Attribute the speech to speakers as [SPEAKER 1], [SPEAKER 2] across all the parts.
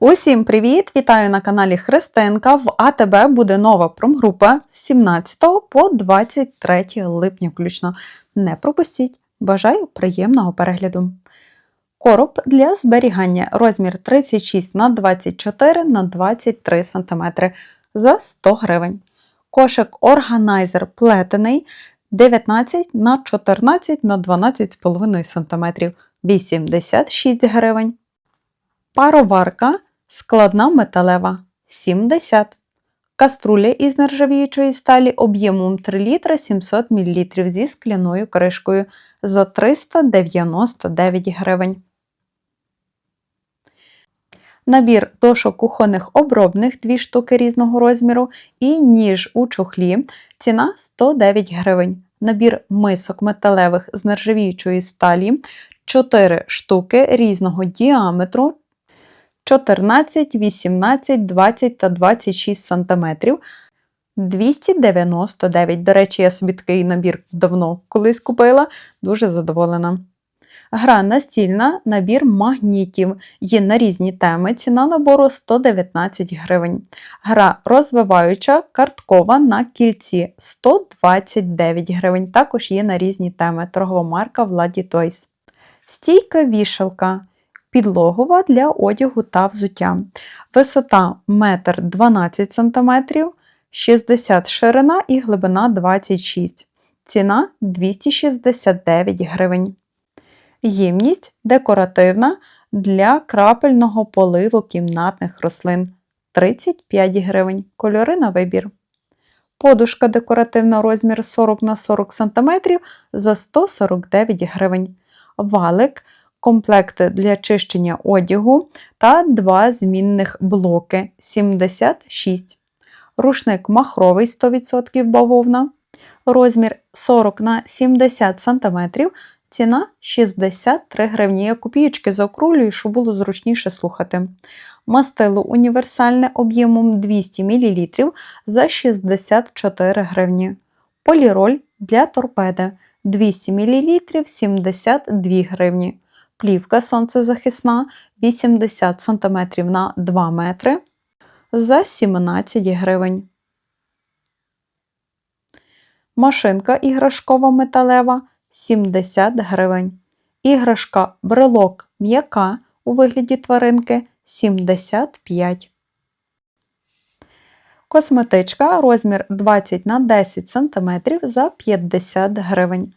[SPEAKER 1] Усім привіт! Вітаю на каналі Христинка. В АТБ буде нова промгрупа з 17 по 23 липня включно. Не пропустіть! Бажаю приємного перегляду. Короб для зберігання розмір 36 на 24 на 23 см за 100 гривень. Кошик органайзер плетений 19 на 14 на 12,5 см 86 гривень. Пароварка складна металева 70 Каструля із нержавіючої сталі об'ємом 3 літра 700 мл зі скляною кришкою за 399 гривень. Набір дошок кухонних обробних 2 штуки різного розміру і ніж у чохлі. Ціна 109 гривень. Набір мисок металевих з нержавіючої сталі 4 штуки різного діаметру 14, 18, 20 та 26 см. 299. До речі, я собі такий набір давно колись купила, дуже задоволена. Гра настільна, набір магнітів. Є на різні теми. Ціна набору 119 гривень. Гра розвиваюча, карткова на кільці 129 гривень. Також є на різні теми. Торгова марка Владі Тойс. Стійка вішалка. Підлогова для одягу та взуття. Висота 1,12 см, 60 ширина і глибина 26 Ціна 269 гривень. Ємність декоративна для крапельного поливу кімнатних рослин 35 гривень. Кольори на вибір. Подушка декоративна розмір 40 на 40 см за 149 гривень. Валик комплекти для чищення одягу та два змінних блоки 76. Рушник махровий 100% бавовна. Розмір 40 на 70 см. Ціна 63 гривні. Я копієчки заокрулюю, щоб було зручніше слухати. Мастило універсальне об'ємом 200 мл за 64 гривні. Поліроль для торпеди 200 мл 72 гривні. Плівка сонцезахисна 80 см на 2 метри за 17 гривень. Машинка іграшкова металева 70 гривень. Іграшка брелок м'яка у вигляді тваринки 75. Косметичка розмір 20 на 10 см за 50 гривень.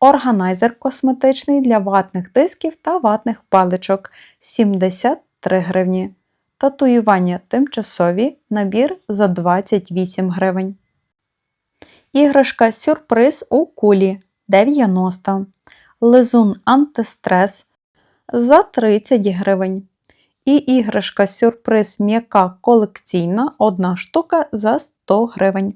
[SPEAKER 1] Органайзер косметичний для ватних дисків та ватних паличок 73 гривні. Татуювання тимчасові набір за 28 гривень. Іграшка сюрприз у кулі 90 Лизун антистрес за 30 гривень. І іграшка сюрприз м'яка колекційна 1 штука за 100 гривень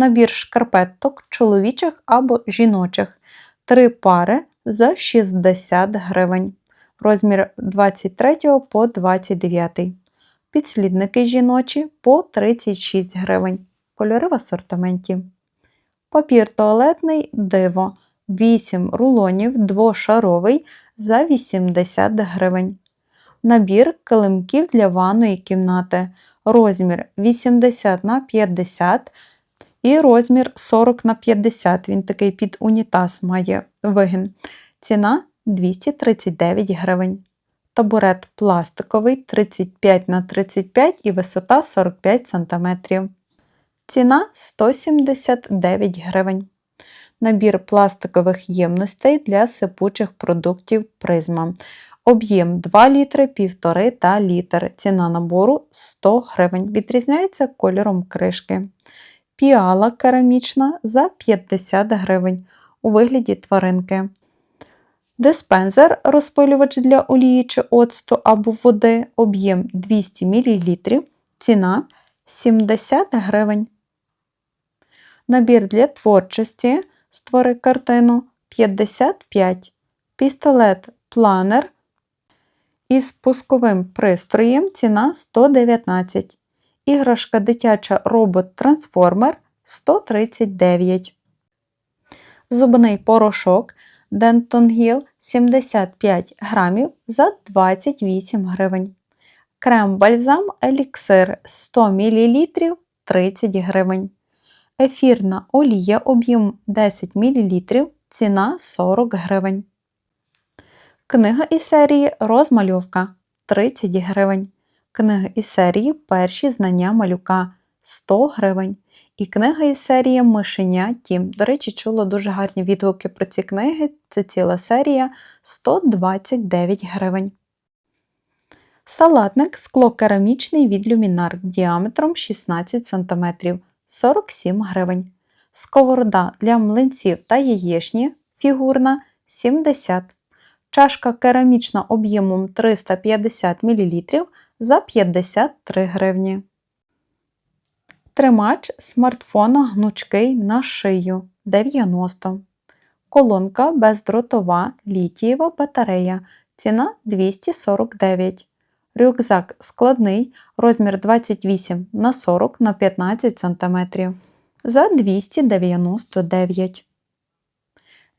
[SPEAKER 1] набір шкарпеток чоловічих або жіночих. Три пари за 60 гривень. Розмір 23 по 29. Підслідники жіночі по 36 гривень. Кольори в асортименті. Папір туалетний диво. 8 рулонів двошаровий за 80 гривень. Набір килимків для ванної кімнати. Розмір 80 на 50 і розмір 40 на 50. Він такий під унітаз має вигін. Ціна 239 гривень. Табурет пластиковий 35 на 35 і висота 45 см. Ціна 179 гривень. Набір пластикових ємностей для сипучих продуктів призма. Об'єм 2 літри, 1,5 та літр. Ціна набору 100 гривень. Відрізняється кольором кришки піала керамічна за 50 гривень у вигляді тваринки. Диспенсер розпилювач для олії чи оцту або води, об'єм 200 мл, ціна 70 гривень. Набір для творчості створи картину 55 Пістолет планер із пусковим пристроєм ціна 119 Іграшка дитяча робот-трансформер 139. Зубний порошок Hill 75 грамів за 28 гривень. Крем-бальзам еліксир 100 мл 30 гривень. Ефірна олія об'єм 10 мл, ціна 40 гривень. Книга із серії Розмальовка 30 гривень. Книга із серії Перші знання малюка 100 гривень. І книга із серії Мишеня Тім. До речі, чула дуже гарні відгуки про ці книги. Це ціла серія 129 гривень. Салатник склокерамічний від люмінар діаметром 16 см 47 гривень. Сковорода для млинців та яєчні фігурна 70 Чашка керамічна об'ємом 350 мл за 53 гривні. Тримач смартфона гнучкий на шию 90. Колонка бездротова літієва батарея. Ціна 249. Рюкзак складний, розмір 28 на 40 на 15 см за 299.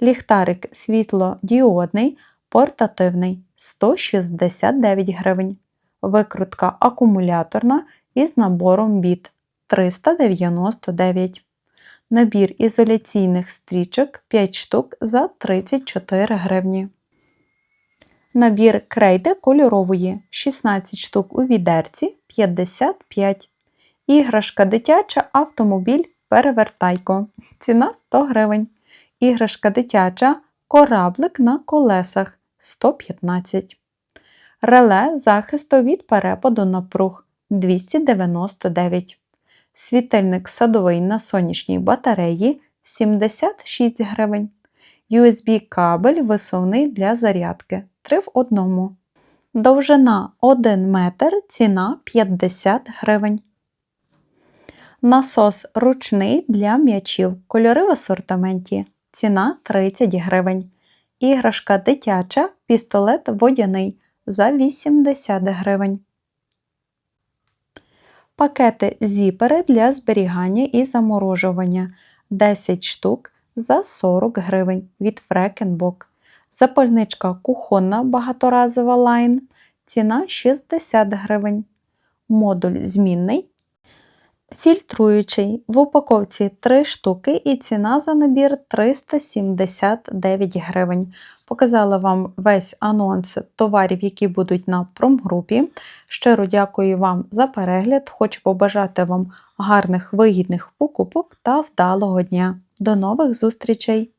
[SPEAKER 1] Ліхтарик світлодіодний портативний 169 гривень. Викрутка акумуляторна із набором біт 399. Набір ізоляційних стрічок 5 штук за 34 гривні. Набір крейди кольорової 16 штук у відерці 55. Іграшка дитяча автомобіль перевертайко. Ціна 100 гривень. Іграшка дитяча кораблик на колесах 115. Реле захисту від перепаду напруг 299. Світильник садовий на сонячній батареї 76 гривень. USB кабель висувний для зарядки 3 в 1. Довжина 1 метр, ціна 50 гривень. Насос ручний для м'ячів. Кольори в асортименті. Ціна 30 гривень. Іграшка дитяча, пістолет водяний за 80 гривень. Пакети зіпери для зберігання і заморожування 10 штук за 40 гривень від Фрекенбок. Запальничка кухонна багаторазова лайн. Ціна 60 гривень. Модуль змінний. Фільтруючий в упаковці 3 штуки і ціна за набір 379 гривень. Показала вам весь анонс товарів, які будуть на промгрупі. Щиро дякую вам за перегляд. Хочу побажати вам гарних вигідних покупок та вдалого дня. До нових зустрічей!